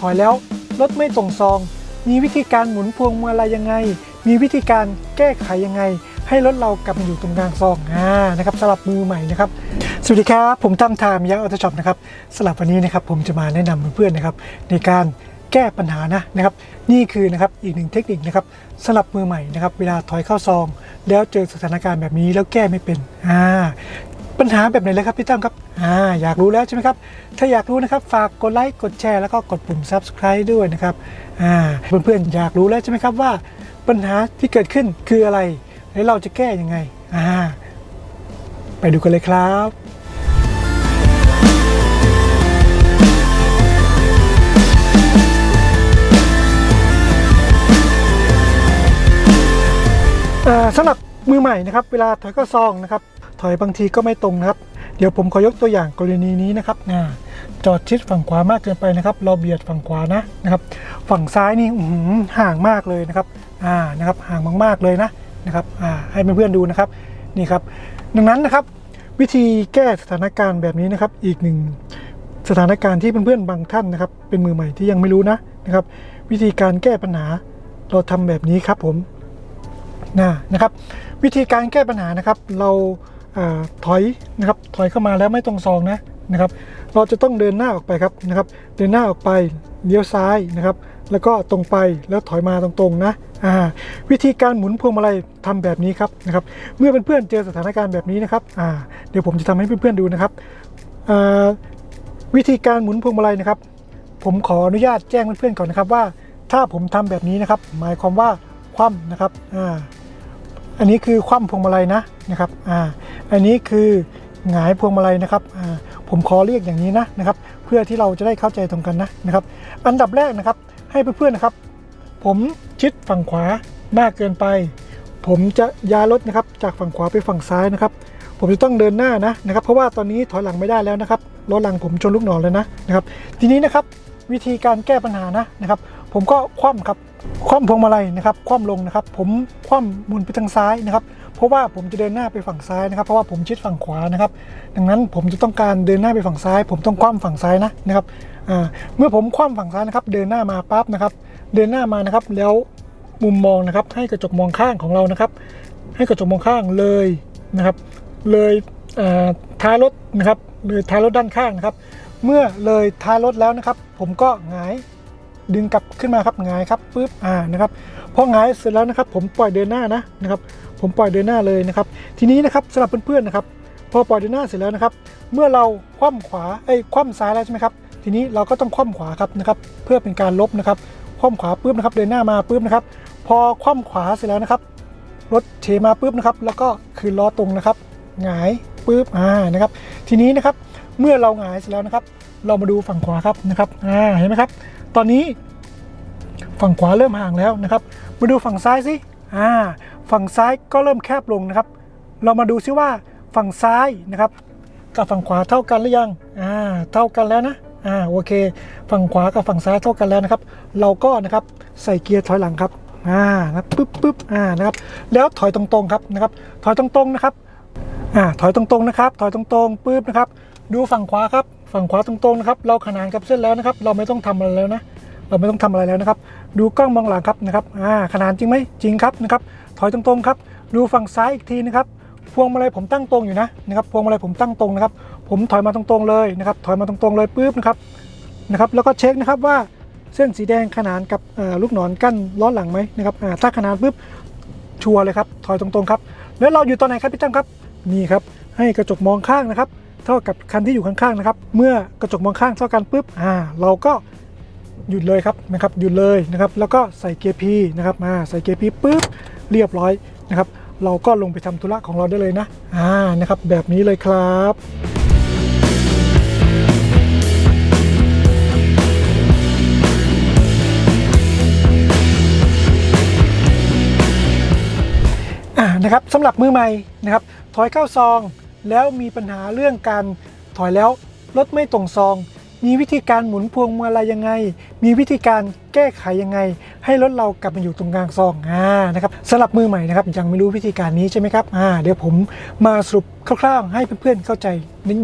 ถอยแล้วรถไม่ตรงซอง มีวิธีการหมุนพวงมาลัยยังไง มีวิธีการแก้ไขยังไง ให้รถเรากลับมาอยู่ตรงกลางซองอ่านะครับสำหรับมือใหม่นะครับสวัสดีครับผมตั้มไทม์ยักษ์ออโต้ช็อปนะครับสำหรับวันนี้นะครับผมจะมาแนะนำเพื่อนๆนะครับ ในการแก้ปัญหานะนะครับ นี่คือนะครับอีกหนึ่งเทคนิคนะครับสำหรับมือใหม่นะครับ เวลาถอยเข้าซอง แล้วเจอสถานการณ์แบบนี้แล้วแก้ไม่เป็นอ่า ปัญหาแบบไหนเลยครับพี่ตั้มครับอ่าอยากรู้แล้วใช่ไหมครับ ถ้าอยากรู้นะครับฝากกดไลค์กดแชร์แล้วก็กดปุ่ม subscribe ด้วยนะครับอ่าเพื่อนๆอยากรู้แล้วใช่ไหมครับว่าปัญหาที่เกิดขึ้นคืออะไร แล้วเราจะแก้ยังไงอ่าไปดูกันเลยครับสำหรับมือใหม่นะครับ เวลาถอยเข้าซองนะครับ ถอยบางทีก็ไม่ตรงนะครับ เดี๋ยวผมขอยกตัวอย่างกรณีนี้นะครับอ่าจอดชิดฝั่งขวามากเกินไปนะครับ เราเบียดฝั่งขวานะนะครับ ฝั่งซ้ายนี่ห่างมากเลยนะครับอ่านะครับห่างมากๆเลยนะนะครับอ่าให้เพื่อนๆดูนะครับนี่ครับ ดังนั้นนะครับ วิธีแก้สถานการณ์แบบนี้นะครับ อีกหนึ่งสถานการณ์ที่เพื่อนๆบางท่านนะครับ เป็นมือใหม่ที่ยังไม่รู้นะนะครับ วิธีการแก้ปัญหาเราทำแบบนี้ครับผมนะนะครับ วิธีการแก้ปัญหานะครับ เรา ถอยนะครับถอยเข้ามาแล้วไม่ตรงซองนะนะครับเราจะต้องเดินหน้าออกไปครับนะครับ เดินหน้าออกไปเลี้ยวซ้ายนะครับ แล้วก็ตรงไปแล้วถอยมาตรงๆนะอ่าวิธีการหมุนพวงมาลัยทำแบบนี้ครับนะครับ เมื่อเพื่อนๆเจอสถานการณ์แบบนี้นะครับอ่าเดี๋ยวผมจะทำให้เพื่อนๆดูนะครับอ่าวิธีการหมุนพวงมาลัยนะครับ ผมขออนุญาตแจ้งเพื่อนๆก่อนนะครับว่า ถ้าผมทำแบบนี้นะครับ หมายความว่าคว่ำนะครับอ่า อันนี้คือคว่ำพวงมาลัยนะนะครับอ่าอันนี้คือหงายพวงมาลัยนะครับอ่าผมขอเรียกอย่างนี้นะนะครับ เพื่อที่เราจะได้เข้าใจตรงกันนะนะครับ อันดับแรกนะครับให้เพื่อนๆนะครับ ผมชิดฝั่งขวามากเกินไป ผมจะย้ายรถนะครับ จากฝั่งขวาไปฝั่งซ้ายนะครับ ผมจะต้องเดินหน้านะนะครับ เพราะว่าตอนนี้ถอยหลังไม่ได้แล้วนะครับรถหลังผมชนลูกหนอนเลยนะนะครับ ทีนี้นะครับวิธีการแก้ปัญหานะนะครับ ผมก็คว่ำครับ คว่ำพวงมาลัยนะครับคว่ำลงนะครับ ผมคว่ำหมุนไปทางซ้ายนะครับ เพราะว่าผมจะเดินหน้าไปฝั่งซ้ายนะครับ เพราะว่าผมชิดฝั่งขวานะครับ ดังนั้นผมจะต้องการเดินหน้าไปฝั่งซ้าย ผมต้องคว่ำฝั่งซ้ายนะนะครับเมื่อผมคว่ำฝั่งซ้ายนะครับ เดินหน้ามาปั๊บนะครับ เดินหน้ามานะครับ แล้วมุมมองนะครับ ให้กระจกมองข้างของเรานะครับ ให้กระจกมองข้างเลยนะครับ เลยท้ายรถนะครับเลยท้ายรถด้านข้างนะครับ เมื่อเลยท้ายรถแล้วนะครับ ผมก็หงาย ดึงกลับขึ้นมาครับหงายครับปุ๊บอ่านะครับพอหงายเสร็จแล้วนะครับ ผมปล่อยเดินหน้านะนะครับ ผมปล่อยเดินหน้าเลยนะครับ ทีนี้นะครับสำหรับเพื่อนๆนะครับ พอปล่อยเดินหน้าเสร็จแล้วนะครับ เมื่อเราคว่ำขวาเอ้คว่ำซ้ายแล้วใช่ไหมครับทีนี้เราก็ต้องคว่ำขวาครับนะครับ เพื่อเป็นการลบนะครับคว่ำขวาปุ๊บนะครับ เดินหน้ามาปุ๊บนะครับ พอคว่ำขวาเสร็จแล้วนะครับรถเฉมาปุ๊บนะครับ แล้วก็คืนล้อตรงนะครับหงายปุ๊บอ่านะครับ ทีนี้นะครับเมื่อเราหงายเสร็จแล้วนะครับ เรามาดูฝั่งขวาครับนะครับอ่าเห็นไหมครับ ตอนนี้ฝั่งขวาเริ่มห่างแล้วนะครับ มาดูฝั่งซ้ายสิอ่าฝั่งซ้ายก็เริ่มแคบลงนะครับ เรามาดูซิว่าฝั่งซ้ายนะครับกับฝั่งขวาเท่ากันหรือยัง อ่า เท่ากันแล้วนะ อ่า โอเค ฝั่งขวากับฝั่งซ้ายเท่ากันแล้วนะครับ เราก็นะครับใส่เกียร์ถอยหลังครับ อ่านะปึ๊บปึ๊บอ่า นะครับ แล้วถอยตรงๆครับนะครับ ถอยตรงๆนะครับ อ่า ถอยตรงๆนะครับ ถอยตรงๆปึ๊บนะครับ ดูฝั่งขวาครับ ฝั่งขวาตรงๆนะครับ เราขนานกับเส้นแล้วนะครับ เราไม่ต้องทำอะไรแล้วนะ เราไม่ต้องทำอะไรแล้วนะครับ ดูกล้องมองหลังครับนะครับ อ่า ขนานจริงไหมจริงครับนะครับ ถอยตรงๆครับ ดูฝั่งซ้ายอีกทีนะครับ พวงมาลัยผมตั้งตรงอยู่นะนะครับ พวงมาลัยผมตั้งตรงนะครับ ผมถอยมาตรงๆเลยนะครับ ถอยมาตรงๆเลยปุ๊บนะครับ นะครับ แล้วก็เช็คนะครับว่าเส้นสีแดงขนานกับลูกศรกั้นล้อหลังไหมนะครับ อ่า ถ้าขนานปุ๊บ ชัวร์เลยครับ ถอยตรงๆครับ แล้วเราอยู่ตอนไหนครับพี่ตั้มครับ นี่ครับ ให้กระจกมองข้างนะครับ เท่ากับคันที่อยู่ข้างๆนะครับ เมื่อกระจกมองข้างเท่ากันปุ๊บอ่าเราก็หยุดเลยครับนะครับหยุดเลยนะครับแล้วก็ใส่เกียร์พีนะครับมาใส่เกียร์พีปุ๊บเรียบร้อยนะครับ เราก็ลงไปทำธุระของเราได้เลยนะอ่านะครับแบบนี้เลยครับอ่านะครับสำหรับมือใหม่นะครับถอยเข้าซอง แล้วมีปัญหาเรื่องการถอยแล้วรถไม่ตรงซอง มีวิธีการหมุนพวงมาลัยยังไง มีวิธีการแก้ไขยังไง ให้รถเรากลับมาอยู่ตรงกลางซองอ่านะครับสำหรับมือใหม่นะครับยังไม่รู้วิธีการนี้ใช่ไหมครับอ่าเดี๋ยวผมมาสรุปคร่าวๆให้เพื่อนๆเข้าใจ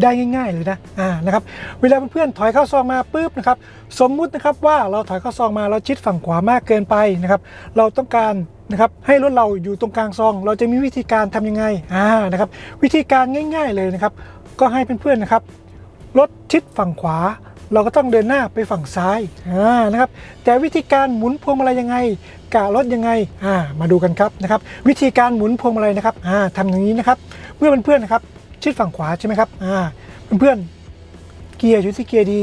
ได้ง่าย ๆ เลยนะอ่านะครับเวลาเพื่อนๆถอยเข้าซองมาปุ๊บนะครับสมมุตินะครับว่าเราถอยเข้าซองมาเราชิดฝั่งขวามากเกินไปนะครับเราต้องการนะครับให้รถเราอยู่ตรงกลางซอง เราจะมีวิธีการทำยังไงอ่านะครับวิธีการง่าย ๆเลยนะครับก็ให้เพื่อนๆนะครับรถชิดฝั่งขวา เราก็ต้องเดินหน้าไปฝั่งซ้ายอ่านะครับแต่วิธีการหมุนพวงมาลัยยังไงกะรถยังไงอ่ามาดูกันครับนะครับวิธีการหมุนพวงมาลัยนะครับอ่าทำอย่างนี้นะครับเมื่อเพื่อนๆนะครับชิดฝั่งขวาใช่ไหมครับอ่าเพื่อนๆเกียร์อยู่ที่เกียร์ดี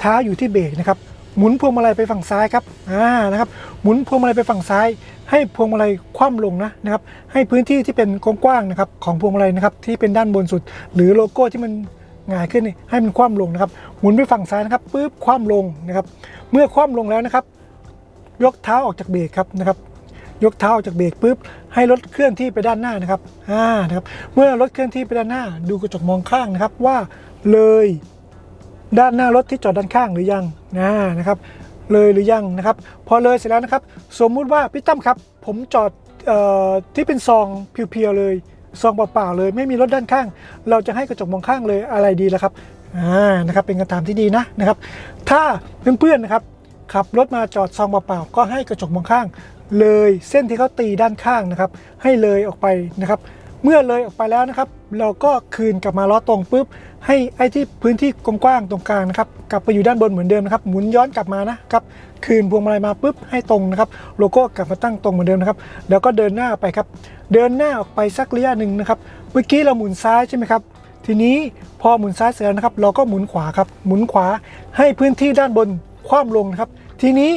เท้าอยู่ที่เบรกนะครับหมุนพวงมาลัยไปฝั่งซ้ายครับอ่านะครับหมุนพวงมาลัยไปฝั่งซ้าย ให้พวงมาลัยคว่ำลงนะนะครับให้พื้นที่ที่เป็นกว้างๆนะครับของพวงมาลัยนะครับที่เป็นด้านบนสุด หรือโลโก้ที่มัน หงายขึ้นนี่ให้มันคว่ำลงนะครับ หมุนไปฝั่งซ้ายนะครับปุ๊บคว่ำลงนะครับ เมื่อคว่ำลงแล้วนะครับ ยกเท้าออกจากเบรกครับนะครับ ยกเท้าออกจากเบรกปุ๊บให้รถเคลื่อนที่ไปด้านหน้านะครับอ่านะครับ เมื่อรถเคลื่อนที่ไปด้านหน้า ดูกระจกมองข้างนะครับว่าเลยด้านหน้ารถที่จอดด้านข้างหรือยังนะนะครับเลยหรือยังนะครับ พอเลยเสร็จแล้วนะครับ สมมุติว่าพี่ตั้มครับ ผมจอดออที่เป็นซองเพียวๆเลย ซองเปล่าๆเลย ไม่มีรถด้านข้าง เราจะให้กระจกมองข้างเลยอะไรดีล่ะครับอ่านะครับเป็นคำถามที่ดีนะนะครับ ถ้าเพื่อนๆนะครับขับรถมาจอดซองเปล่าๆก็ให้กระจกมองข้าง เลยเส้นที่เขาตีด้านข้างนะครับ ให้เลยออกไปนะครับ เมื่อเลยออกไปแล้วนะครับ เราก็คืนกลับมาล้อตรงปุ๊บ ให้ไอ้ที่พื้นที่กว้างๆตรงกลางนะครับกลับไปอยู่ด้านบนเหมือนเดิมนะครับหมุนย้อนกลับมานะครับคืนพวงมาลัยมาปุ๊บให้ตรงนะครับ โลโก้กลับมาตั้งตรงเหมือนเดิมนะครับ แล้วก็เดินหน้าไปครับ เดินหน้าออกไปสักระยะหนึ่งนะครับเมื่อกี้เราหมุนซ้ายใช่ไหมครับทีนี้พอหมุนซ้ายเสร็จแล้วนะครับ เราก็หมุนขวาครับหมุนขวาให้พื้นที่ด้านบนคว่ำลงนะครับ ทีนี้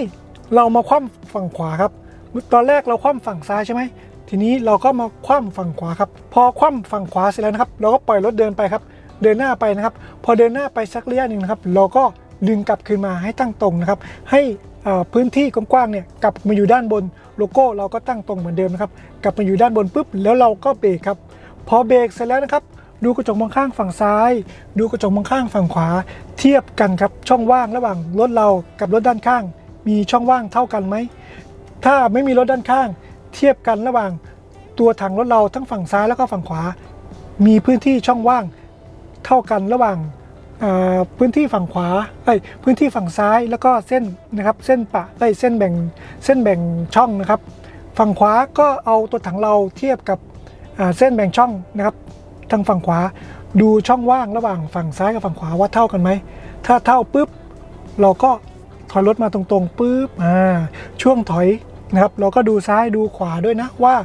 เรามาคว่ำฝั่งขวาครับ ตอนแรกเราคว่ำฝั่งซ้ายใช่ไหม ทีนี้เราก็มาคว่ำฝั่งขวาครับ พอคว่ำฝั่งขวาเสร็จแล้วนะครับ เราก็ปล่อยรถเดินไปครับ เดินหน้าไปนะครับ พอเดินหน้าไปสักระยะหนึ่งนะครับ เราก็ดึงกลับคืนมาให้ตั้งตรงนะครับ ให้พื้นที่กว้างๆเนี่ยกลับมาอยู่ด้านบนโลโก้เราก็ตั้งตรงเหมือนเดิมนะครับ กลับมาอยู่ด้านบนปุ๊บแล้วเราก็เบรกครับ พอเบรกเสร็จแล้วนะครับ ดูกระจกมองข้างฝั่งซ้าย ดูกระจกมองข้างฝั่งขวา เทียบกันครับช่องว่างระหว่างรถเรากับรถด้านข้าง มีช่องว่างเท่ากันไหมถ้าไม่มีรถด้านข้าง เทียบกันระหว่างตัวถังรถเราทั้งฝั่งซ้ายแล้วก็ฝั่งขวา มีพื้นที่ช่องว่างเท่ากันระหว่างาพื้นที่ฝั่งขวาเอ้พื้นที่ฝั่งซ้ายแล้วก็เส้นนะครับเส้นปะเอ้เส้นแบ่งเส้นแบ่งช่องนะครับ ฝั่งขวาก็เอาตัวถังเราเทียบกับเส้นแบ่งช่องนะครับ ทางฝั่งขวาดูช่องว่างระหว่างฝั่งซ้ายกับฝั่งขวาว่าเท่ากันไหม ถ้าเท่าปุ๊บเราก็ถอยรถมาตรงๆปุ๊บอ่าช่วงถอย นะครับเราก็ดูซ้ายดูขวาด้วยนะว่า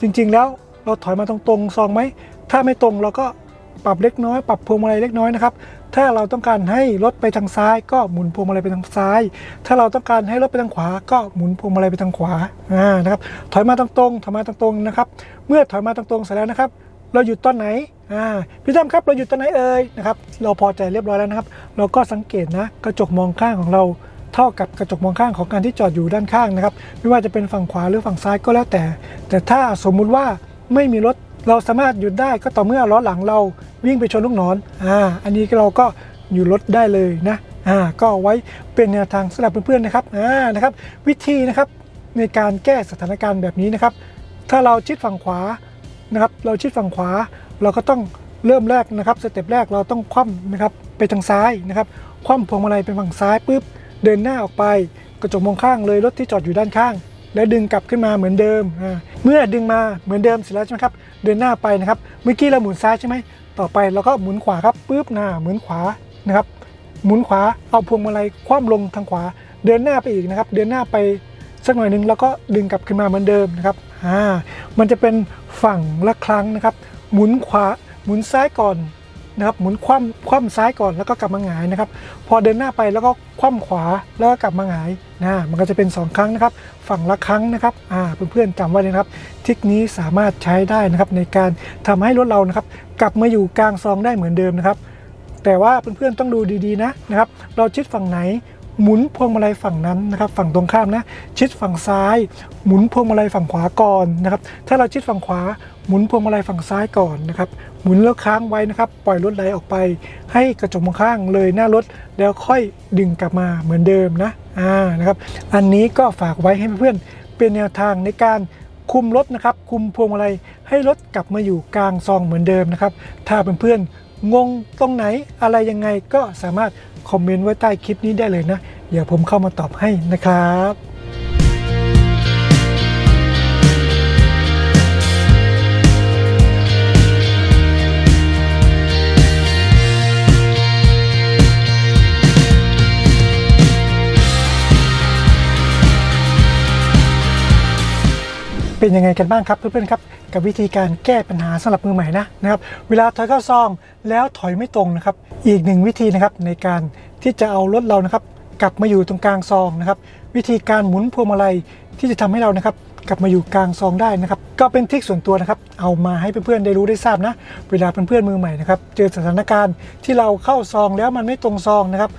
จริงๆแล้วเราถอยมาตรงๆซองไหมถ้าไม่ตรงเราก็ปรับเล็กน้อย ปรับพวงมาลัยเล็กน้อยนะครับถ้าเราต้องการให้รถไปทางซ้ายก็หมุนพวงมาลัยไปทางซ้าย ถ้าเราต้องการให้รถไปทางขวา ก็หมุนพวงมาลัยไปทางขวาอ่านะครับถอยมาตรงๆถอยมาตรงๆนะครับ เมื่อถอยมาตรงๆเสร็จแล้วนะครับ เราหยุดตอนไหนอ่าพี่ตั้มครับเราหยุดตอนไหนเอ่ยนะครับเราพอใจเรียบร้อยแล้วนะครับ เราก็สังเกตนะกระจกมองข้างของเรา เท่ากับกระจกมองข้างของการที่จอดอยู่ด้านข้างนะครับ ไม่ว่าจะเป็นฝั่งขวาหรือฝั่งซ้ายก็แล้วแต่ แต่ถ้าสมมุติว่าไม่มีรถเราสามารถหยุดได้ก็ต่อเมื่อล้อหลังเราวิ่งไปชนลูกศรอ่าอันนี้เราก็หยุดรถได้เลยนะอ่าก็ไว้เป็นแนวทางสำหรับเพื่อนๆนะครับอ่านะครับวิธีนะครับในการแก้สถานการณ์แบบนี้นะครับ ถ้าเราชิดฝั่งขวานะครับ เราชิดฝั่งขวา เราก็ต้องเริ่มแรกนะครับ สเต็ปแรกเราต้องคว่ำนะครับไปทางซ้ายนะครับ คว่ำพวงมาลัยไปฝั่งซ้ายปุ๊บ เดินหน้าออกไปกระจกมองข้างเลยรถที่จอดอยู่ด้านข้าง แล้วดึงกลับขึ้นมาเหมือนเดิม เมื่อดึงมาเหมือนเดิมเสร็จแล้วใช่ไหมครับ เดินหน้าไปนะครับ เมื่อกี้เราหมุนซ้ายใช่ไหม ต่อไปเราก็หมุนขวาครับปุ๊บหน้าหมุนขวานะครับ หมุนขวาเอาพวงมาลัยคว่ำลงทางขวา เดินหน้าไปอีกนะครับ เดินหน้าไปสักหน่อยหนึ่งแล้วก็ดึงกลับขึ้นมาเหมือนเดิมนะครับ อ่า มันจะเป็นฝั่งละครั้งนะครับ หมุนขวา หมุนซ้ายก่อน นะครับหมุนคว่ำคว่ำซ้ายก่อนแล้วก็กลับมาหงายนะครับ พอเดินหน้าไปแล้วก็คว่ำขวาแล้วก็กลับมาหงายนะมันก็จะเป็น 2 ครั้งนะครับ ฝั่งละครั้งนะครับอ่าเพื่อนๆจำไว้เลยนะครับทิคนี้สามารถใช้ได้นะครับในการทำให้รถเรานะครับ กลับมาอยู่กลางซองได้เหมือนเดิมนะครับ แต่ว่าเพื่อนๆต้องดูดีๆนะนะครับ เราชิดฝั่งไหน หมุนพวงมาลัยฝั่งนั้นนะครับฝั่งตรงข้ามนะชิดฝั่งซ้าย หมุนพวงมาลัยฝั่งขวาก่อนนะครับถ้าเราชิดฝั่งขวาหมุนพวงมาลัยฝั่งซ้ายก่อนนะครับหมุนแล้วค้างไว้นะครับปล่อยรถไหลออกไป ให้กระจกมองข้างเลยหน้ารถแล้วค่อยดึงกลับมาเหมือนเดิมนะอ่านะครับอันนี้ก็ฝากไว้ให้เพื่อนเป็นแนวทางในการคุมรถนะครับคุมพวงมาลัยให้รถกลับมาอยู่กลางซองเหมือนเดิมนะครับถ้าเพื่อนๆ งงตรงไหนอะไรยังไงก็สามารถคอมเมนต์ไว้ใต้คลิปนี้ได้เลยนะ เดี๋ยวผมเข้ามาตอบให้นะครับ เป็นยังไงกันบ้างครับเพื่อนๆครับกับวิธีการแก้ปัญหาสำหรับมือใหม่นะนะครับเวลาถอยเข้าซองแล้วถอยไม่ตรงนะครับ อีกหนึ่งวิธีนะครับในการที่จะเอารถเรานะครับกลับมาอยู่ตรงกลางซองนะครับ วิธีการหมุนพวงมาลัยที่จะทำให้เรานะครับกลับมาอยู่กลางซองได้นะครับ ก็เป็นทิคส่วนตัวนะครับ เอามาให้เพื่อนๆได้รู้ได้ทราบนะ เวลาเพื่อนๆมือใหม่นะครับ เจอสถานการณ์ที่เราเข้าซองแล้วมันไม่ตรงซองนะครับ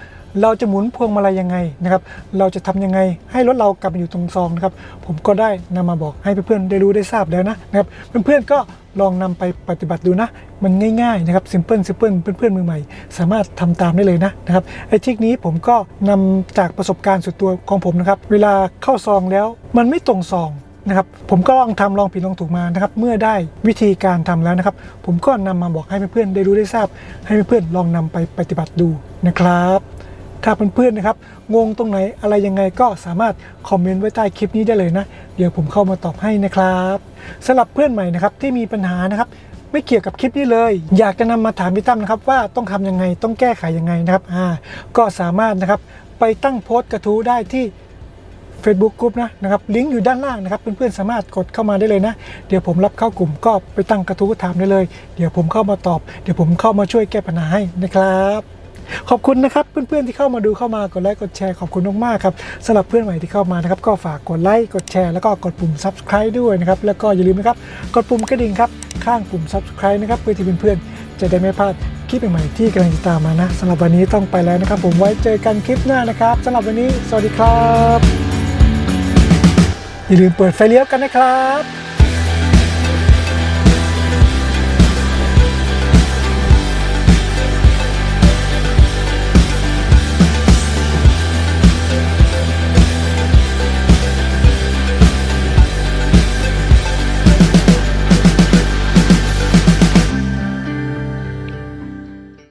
เราจะหมุนพวงมาลัยยังไงนะครับ เราจะทำยังไงให้รถเรากลับมาอยู่ตรงซองนะครับ ผมก็ได้นำมาบอกให้เพื่อนๆได้รู้ได้ทราบแล้วนะนะครับ เพื่อนๆก็ลองนำไปปฏิบัติดูนะ มันง่ายๆนะครับซิมเพิลซิมเพิลเพื่อนๆมือใหม่ สามารถทำตามได้เลยนะนะครับไอ้ทริคนี้ผมก็นำจากประสบการณ์ส่วนตัวของผมนะครับ เวลาเข้าซองแล้วมันไม่ตรงซองนะครับผมก็ลองทำลองผิดลองถูกมานะครับ เมื่อได้วิธีการทำแล้วนะครับ ผมก็นำมาบอกให้เพื่อนๆได้รู้ได้ทราบ ให้เพื่อนๆลองนำไปปฏิบัติดูนะครับ ถ้าเพื่อนๆนะครับงงตรงไหนอะไรยังไงก็สามารถคอมเมนต์ไว้ใต้คลิปนี้ได้เลยนะ เดี๋ยวผมเข้ามาตอบให้นะครับสำหรับเพื่อนใหม่นะครับที่มีปัญหานะครับไม่เกี่ยวกับคลิปนี้เลย อยากจะนำมาถามพี่ตั้มนะครับว่าต้องทำยังไงต้องแก้ไขยังไงนะครับอ่าก็สามารถนะครับไปตั้งโพสต์กระทู้ได้ที่ Facebook กลุ่มนะนะครับลิงก์อยู่ด้านล่างนะครับเพื่อนๆสามารถกดเข้ามาได้เลยนะ เดี๋ยวผมรับเข้ากลุ่มก็ไปตั้งกระทู้ถามได้เลย เดี๋ยวผมเข้ามาตอบ เดี๋ยวผมเข้ามาช่วยแก้ปัญหาให้นะครับ ขอบคุณนะครับเพื่อนๆที่เข้ามาดูเข้ามากดไลค์กดแชร์ขอบคุณมากๆครับสำหรับเพื่อนใหม่ที่เข้ามานะครับก็ฝากกดไลค์กดแชร์แล้วก็กดปุ่ม subscribe ด้วยนะครับแล้วก็อย่าลืมนะครับกดปุ่มกระดิ่งครับข้างปุ่ม subscribe นะครับเพื่อที่เพื่อนๆจะได้ไม่พลาดคลิปใหม่ๆที่กำลังจะตามมานะสำหรับวันนี้ต้องไปแล้วนะครับ ผมไว้เจอกันคลิปหน้านะครับสำหรับวันนี้ สวัสดีครับ อย่าลืมเปิดไฟเลี้ยวกันนะครับ